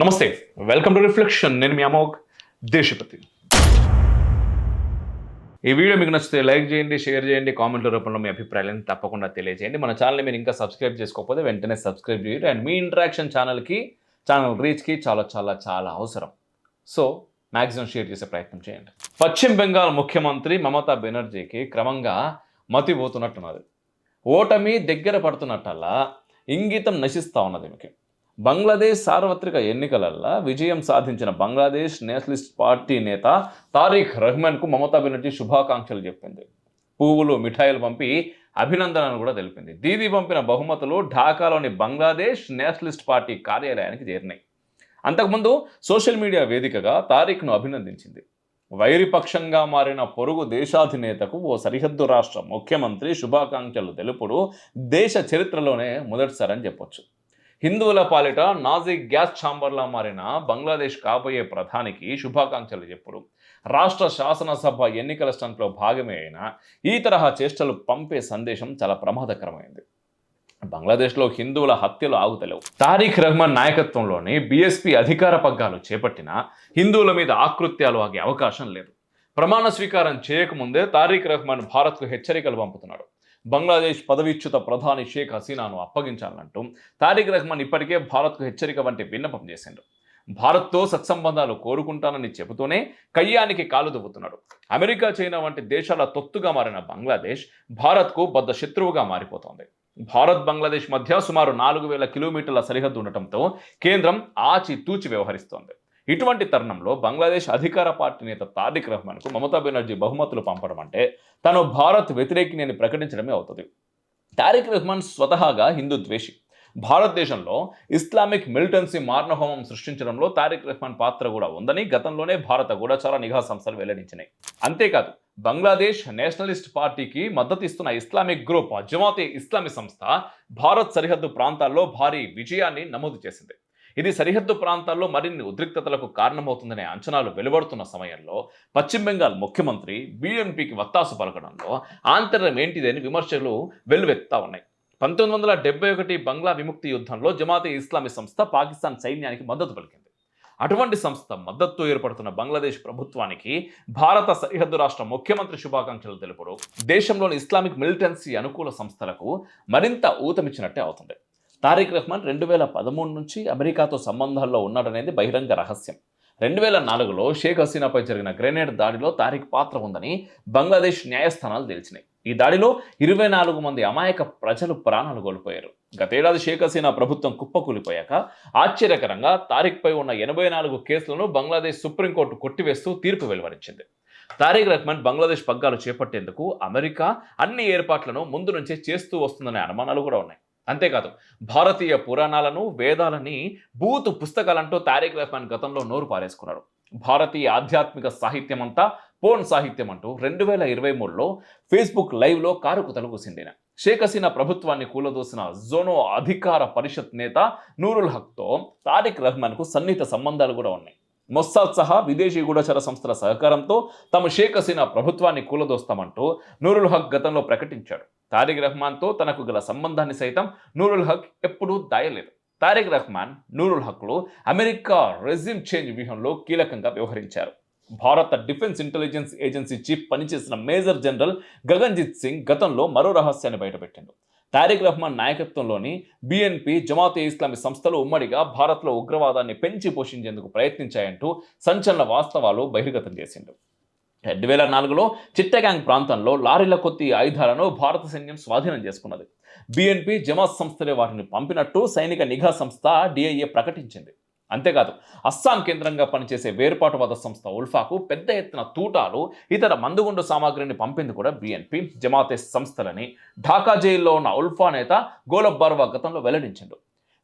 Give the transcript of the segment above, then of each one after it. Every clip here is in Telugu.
నమస్తే వెల్కమ్ టు రిఫ్లెక్షన్ నేను మీ అమోక్ దేశపతి. ఈ వీడియో మీకు నచ్చితే లైక్ చేయండి షేర్ చేయండి కామెంట్ల రూపంలో మీ అభిప్రాయాలను తప్పకుండా తెలియజేయండి. మన ఛానల్ని మీరు ఇంకా సబ్స్క్రైబ్ చేసుకోకపోతే వెంటనే సబ్స్క్రైబ్ చేయండి అండ్ మీ ఇంటరాక్షన్ ఛానల్కి ఛానల్ రీచ్కి చాలా చాలా చాలా అవసరం. సో మ్యాక్సిమం షేర్ చేసే ప్రయత్నం చేయండి. పశ్చిమ బెంగాల్ ముఖ్యమంత్రి మమతా బెనర్జీకి క్రమంగా మతిపోతున్నట్టున్నది ఓటమి దగ్గర పడుతున్నట్టల్లా ఇంగితం నశిస్తూ ఉన్నది మీకు బంగ్లాదేశ్ సార్వత్రిక ఎన్నికలల్లో విజయం సాధించిన బంగ్లాదేశ్ నేషనలిస్ట్ పార్టీ నేత తారిక్ రహ్మాన్కు మమతా బెనర్జీ శుభాకాంక్షలు చెప్పింది. పువ్వులు మిఠాయిలు పంపి అభినందనలు కూడా తెలిపింది. దీదీ పంపిన బహుమతులు ఢాకాలోని బంగ్లాదేశ్ నేషనలిస్ట్ పార్టీ కార్యాలయానికి చేరినాయి. అంతకుముందు సోషల్ మీడియా వేదికగా తారిక్ను అభినందించింది. వైరిపక్షంగా మారిన పొరుగు దేశాధినేతకు ఓ సరిహద్దు రాష్ట్ర ముఖ్యమంత్రి శుభాకాంక్షలు తెలుపుడు దేశ చరిత్రలోనే మొదటిసారని చెప్పొచ్చు. హిందువుల పాలిట నాజీ గ్యాస్ ఛాంబర్లా మారిన బంగ్లాదేశ్ కాబోయే ప్రధానికి శుభాకాంక్షలు చెప్పుడు రాష్ట్ర శాసనసభ ఎన్నికల స్టంట్లో భాగమే అయినా ఈ తరహా చేష్టలు పంపే సందేశం చాలా ప్రమాదకరమైంది. బంగ్లాదేశ్లో హిందువుల హత్యలు ఆగుతలేవు. తారీఖ్ రహమాన్ నాయకత్వంలోని బీఎస్పీ అధికార పగ్గాలు చేపట్టిన హిందువుల మీద ఆకృత్యాలు ఆగే అవకాశం లేదు. ప్రమాణ స్వీకారం చేయకముందే తారీఖ్ రహమాన్ భారత్కు హెచ్చరికలు పంపుతున్నాడు. బంగ్లాదేశ్ పదవీచ్యుత ప్రధాని షేక్ హసీనాను అప్పగించాలంటూ తారిక్ రహమాన్ ఇప్పటికే భారత్కు హెచ్చరిక వంటి విన్నపం చేసిండు. భారత్తో సత్సంబంధాలు కోరుకుంటానని చెబుతూనే కయ్యానికి కాలు దువ్వుతున్నాడు. అమెరికా చైనా వంటి దేశాల తొత్తుగా మారిన బంగ్లాదేశ్ భారత్కు బద్ద శత్రువుగా మారిపోతోంది. భారత్ బంగ్లాదేశ్ మధ్య సుమారు నాలుగు వేల కిలోమీటర్ల సరిహద్దు ఉండటంతో కేంద్రం ఆచి తూచి వ్యవహరిస్తోంది. ఇటువంటి తరుణంలో బంగ్లాదేశ్ అధికార పార్టీ నేత తారిక్ రహమాన్కు మమతా బెనర్జీ బహుమతులు పంపడం అంటే తను భారత్ వ్యతిరేకిని అని ప్రకటించడమే అవుతుంది. తారిక్ రహమాన్ స్వతహాగా హిందూ ద్వేషి. భారతదేశంలో ఇస్లామిక్ మిలిటెన్సీ మారణహోమం సృష్టించడంలో తారిక్ రెహమాన్ పాత్ర కూడా ఉందని గతంలోనే భారత గూఢచార నిఘా సంస్థలు వెల్లడించినాయి. అంతేకాదు బంగ్లాదేశ్ నేషనలిస్ట్ పార్టీకి మద్దతు ఇస్తున్న ఇస్లామిక్ గ్రూప్ జమాతే ఇస్లామీ సంస్థ భారత్ సరిహద్దు ప్రాంతాల్లో భారీ విజయాన్ని నమోదు చేసింది. ఇది సరిహద్దు ప్రాంతాల్లో మరిన్ని ఉద్రిక్తతలకు కారణమవుతుందనే అంచనాలు వెలువడుతున్న సమయంలో పశ్చిమ బెంగాల్ ముఖ్యమంత్రి బీఎన్పీకి వత్తాసు పలకడంలో ఆంతర్యం ఏంటిదని విమర్శలు వెల్లువెత్తా ఉన్నాయి. పంతొమ్మిది వందల డెబ్బై ఒకటి బంగ్లా విముక్తి యుద్ధంలో జమాతే ఇస్లామీ సంస్థ పాకిస్తాన్ సైన్యానికి మద్దతు పలికింది. అటువంటి సంస్థ మద్దతు ఏర్పడుతున్న బంగ్లాదేశ్ ప్రభుత్వానికి భారత సరిహద్దు రాష్ట్ర ముఖ్యమంత్రి శుభాకాంక్షలు తెలుపుడు దేశంలోని ఇస్లామిక్ మిలిటెన్సీ అనుకూల సంస్థలకు మరింత ఊతమిచ్చినట్టే అవుతుంది. తారిక్ రెహమాన్ రెండు వేల పదమూడు నుంచి అమెరికాతో సంబంధాల్లో ఉన్నాడనేది బహిరంగ రహస్యం. రెండు వేల నాలుగులో షేక్ హసీనాపై జరిగిన గ్రెనేడ్ దాడిలో తారిక్ పాత్ర ఉందని బంగ్లాదేశ్ న్యాయస్థానాలు తెలిసినాయి. ఈ దాడిలో ఇరవై నాలుగు మంది అమాయక ప్రజలు ప్రాణాలు కోల్పోయారు. గతేడాది షేక్ హసీనా ప్రభుత్వం కుప్పకూలిపోయాక ఆశ్చర్యకరంగా తారిక్పై ఉన్న ఎనభై నాలుగు కేసులను బంగ్లాదేశ్ సుప్రీంకోర్టు కొట్టివేస్తూ తీర్పు వెలువరించింది. తారిక్ రహ్మాన్ బంగ్లాదేశ్ పగ్గాలు చేపట్టేందుకు అమెరికా అన్ని ఏర్పాట్లను ముందు నుంచే చేస్తూ వస్తుందనే అనుమానాలు కూడా ఉన్నాయి. అంతేకాదు భారతీయ పురాణాలను వేదాలని బూతు పుస్తకాలంటూ తారిక్ రెహమాన్ గతంలో నోరు పారేసుకున్నారు భారతీయ ఆధ్యాత్మిక సాహిత్యం అంతా పోన్ సాహిత్యం అంటూ రెండు వేల ఇరవై మూడులో ఫేస్బుక్ లైవ్లో కారుకు తలుగుసిండిన షేక్ హసీనా ప్రభుత్వాన్ని కూలదోసిన జోనో అధికార పరిషత్ నేత నూరుల్ హక్తో తారిక్ రెహమాన్కు సన్నిహిత సంబంధాలు కూడా ఉన్నాయి. మొస్సాద్ సహా విదేశీ గూఢచర సంస్థల సహకారంతో తమ షేక్ హసీనా ప్రభుత్వాన్ని కూలదోస్తామంటూ నూరుల్ హక్ గతంలో ప్రకటించాడు. తారిక్ రెహమాన్తో తనకు గల సంబంధాన్ని సైతం నూరుల్ హక్ ఎప్పుడూ దాయలేదు. తారిక్ రెహమాన్ నూరుల్ హక్లు అమెరికా రెజిమ్ చేంజ్ వ్యూహంలో కీలకంగా వ్యవహరించారు. భారత డిఫెన్స్ ఇంటెలిజెన్స్ ఏజెన్సీ చీఫ్ పనిచేసిన మేజర్ జనరల్ గగన్జిత్ సింగ్ గతంలో మరో రహస్యాన్ని బయటపెట్టిండు. తారిక్ రహమాన్ నాయకత్వంలోని బిఎన్పి జమాతే ఇస్లామీ సంస్థలు ఉమ్మడిగా భారత్లో ఉగ్రవాదాన్ని పెంచి పోషించేందుకు ప్రయత్నించాయంటూ సంచలన వాస్తవాలు బహిర్గతం చేసిండు రెండు వేల నాలుగులో చిట్టగాంగ్ ప్రాంతంలో లారీల కొద్ది ఆయుధాలను భారత సైన్యం స్వాధీనం చేసుకున్నది. బిఎన్పి జమాత్ సంస్థలే వాటిని పంపినట్టు సైనిక నిఘా సంస్థ డిఐఏ ప్రకటించింది. అంతేకాదు అస్సాం కేంద్రంగా పనిచేసే వేర్పాటువాద సంస్థ ఉల్ఫాకు పెద్ద ఎత్తున తూటాలు ఇతర మందుగుండు సామాగ్రిని పంపింది కూడా బీఎన్పీ జమాతే సంస్థలని ఢాకా జైల్లో ఉన్న ఉల్ఫా నేత గోలబ్ బార్వా గతంలో వెల్లడించిండు.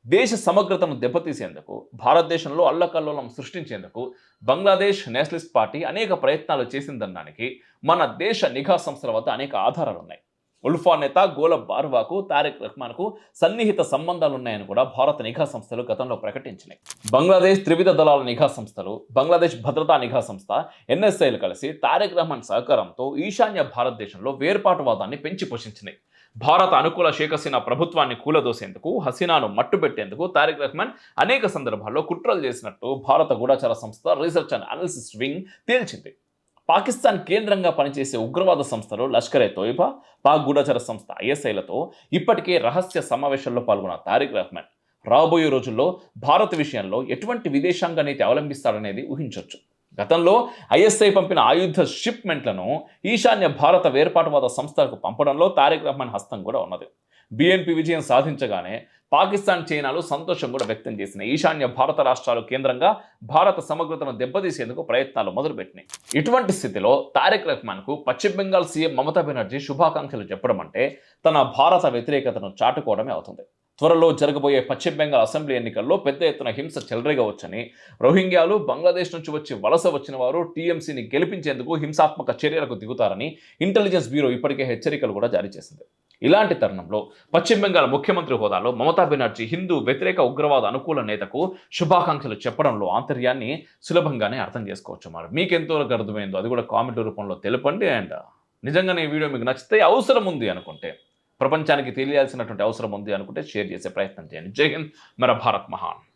దేశ సమగ్రతను దెబ్బతీసేందుకు భారతదేశంలో అల్లకల్లోలం సృష్టించేందుకు బంగ్లాదేశ్ నేషనలిస్ట్ పార్టీ అనేక ప్రయత్నాలు చేసిందనడానికి మన దేశ నిఘా సంస్థల వద్ద అనేక ఆధారాలు ఉన్నాయి ఉల్ఫా నేత గోలబ్ బార్వాకు తారిక్ రహ్మాన్కు సన్నిహిత సంబంధాలున్నాయని కూడా భారత నిఘా సంస్థలు గతంలో ప్రకటించినాయి. బంగ్లాదేశ్ త్రివిధ దళాల నిఘా సంస్థలు బంగ్లాదేశ్ భద్రతా నిఘా సంస్థ ఎన్ఎస్ఐలు కలిసి తారిక్ రహమాన్ సహకారంతో ఈశాన్య భారతదేశంలో వేర్పాటువాదాన్ని పెంచి పోషించినాయి. భారత అనుకూల షేక్ హసీనా ప్రభుత్వాన్ని కూలదోసేందుకు హసీనాను మట్టుబెట్టేందుకు తారిక్ రెహమాన్ అనేక సందర్భాల్లో కుట్రలు చేసినట్టు భారత గూఢచార సంస్థ రీసెర్చ్ అండ్ అనాలిసిస్ వింగ్ తేల్చింది. పాకిస్తాన్ కేంద్రంగా పనిచేసే ఉగ్రవాద సంస్థలు లష్కర్ ఏ తోయిబా పాక్ గూఢచర సంస్థ ఐఎస్ఐలతో ఇప్పటికే రహస్య సమావేశంలో పాల్గొన్న తారిక్ రహ్మాన్. రాబోయే రోజుల్లో భారత్ విషయంలో ఎటువంటి విదేశాంగ నీతి అవలంబిస్తాడనేది ఊహించవచ్చు గతంలో ఐఎస్ఐ పంపిన ఆయుధ షిప్మెంట్లను ఈశాన్య భారత వేర్పాటువాద సంస్థలకు పంపడంలో తారిక్ రహమాన్ హస్తం కూడా ఉన్నది. బీఎన్పీ విజయం సాధించగానే పాకిస్తాన్ చైనాలు సంతోషం కూడా వ్యక్తం చేసిన ఈశాన్య భారత రాష్ట్రాలు కేంద్రంగా భారత సమగ్రతను దెబ్బతీసేందుకు ప్రయత్నాలు మొదలుపెట్టినాయి. ఇటువంటి స్థితిలో తారిక్ రహమాన్కు పశ్చిమ బెంగాల్ సీఎం మమతా బెనర్జీ శుభాకాంక్షలు చెప్పడం అంటే తన భారత వ్యతిరేకతను చాటుకోవడమే అవుతుంది. త్వరలో జరగబోయే పశ్చిమ బెంగాల్ అసెంబ్లీ ఎన్నికల్లో పెద్ద ఎత్తున హింస చెలరేగవచ్చని రోహింగ్యాలు బంగ్లాదేశ్ నుంచి వచ్చి వలస వచ్చిన వారు టీఎంసీని గెలిపించేందుకు హింసాత్మక చర్యలకు దిగుతారని ఇంటెలిజెన్స్ బ్యూరో ఇప్పటికే హెచ్చరికలు కూడా జారీ చేసింది. ఇలాంటి తరుణంలో పశ్చిమ బెంగాల్ ముఖ్యమంత్రి హోదాలో మమతా బెనర్జీ హిందూ వ్యతిరేక ఉగ్రవాద అనుకూల నేతకు శుభాకాంక్షలు చెప్పడంలో ఆంతర్యాన్ని సులభంగానే అర్థం చేసుకోవచ్చు మరి. మీకు ఎంతవరకు అర్థమైందో అది కూడా కామెంట్ రూపంలో తెలపండి అండ్ నిజంగానే ఈ వీడియో మీకు నచ్చితే అవసరం ఉంది అనుకుంటే ప్రపంచానికి తెలియాల్సినటువంటి అవసరం ఉంది అనుకుంటే షేర్ చేసే ప్రయత్నం చేయండి. జై హింద్. మన భారత్ మహాన్.